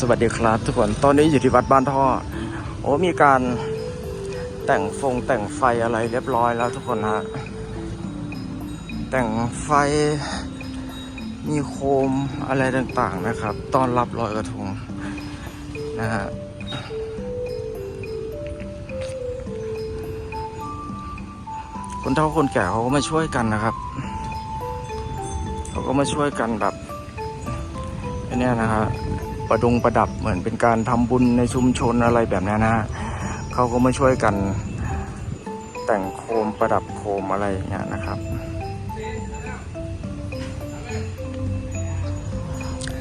สวัสดีครับ ทุกคนตอนนี้อยู่ที่วัดบ้านท่อ โอ้มีการแต่งฟงแต่งไฟอะไรเรียบร้อยแล้วทุกคนฮะ แต่งไฟมีโคมอะไรต่างๆนะครับ ตอนรับลอยกระทงนะฮะคนเฒ่าคนแก่เขาก็มาช่วยกันนะครับเขาก็มาช่วยกันแบบอ้เนี่ยนะฮะ ประดงประดับเหมือนเป็นการทำบุญในชุมชนอะไรแบบนี้นะฮะเขาก็มาช่วยกันแต่งโคมประดับโคมอะไรอย่างเงี้ยนะครับ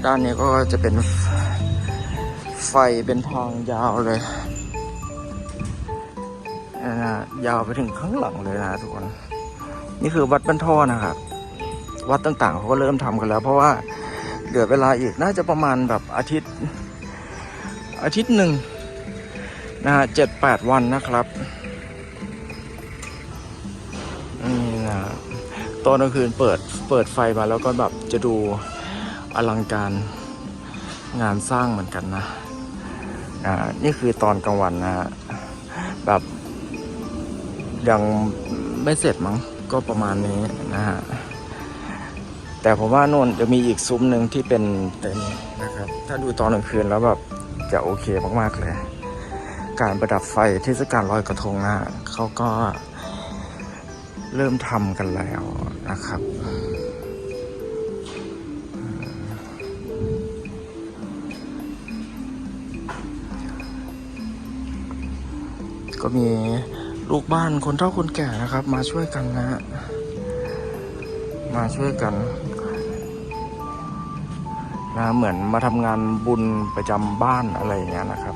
ด้านนี้ก็จะเป็นไฟเป็นทางยาวเลยนะยาวไปถึงข้างหลังเลยนะทุกคน นี่คือวัดบ้านท่อนะครับ วัดต่างๆเขาก็เริ่มทำกันแล้ว เพราะว่า เหลือเวลาอีกน่าจะประมาณแบบอาทิตย์ อาทิตย์หนึ่งนะฮะเจ็ดแปดวันนะครับนี่นะตอนกลางคืนเปิดเปิดไฟมาแล้วก็แบบจะดูอลังการงานสร้างเหมือนกันนะอ่านี่คือตอนกลางวันนะฮะแบบยังไม่เสร็จมั้งก็ประมาณนี้นะฮะ แต่ผมว่าโน่นจะมีอีกซุ้มหนึ่งที่เป็นเต็นท์นะครับ ถ้าดูตอนกลางคืนแล้วแบบจะโอเคมากๆเลย การประดับไฟเทศกาลลอยกระทงนะเขาก็เริ่มทำกันแล้วนะครับก็มีลูกบ้านคนเฒ่าคนแก่นะครับ มาช่วยกันนะ มาช่วยกัน นะเหมือนมาทำงานบุญประจำบ้านอะไรอย่างเงี้ยนะครับ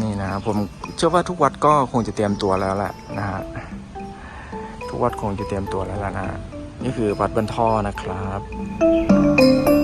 นี่นะผมเชื่อว่าทุกวัดก็คงจะเตรียมตัวแล้วแหละนะฮะทุกวัดคงจะเตรียมตัวแล้วล่ะนะฮะนี่คือวัดบันท่อนะครับ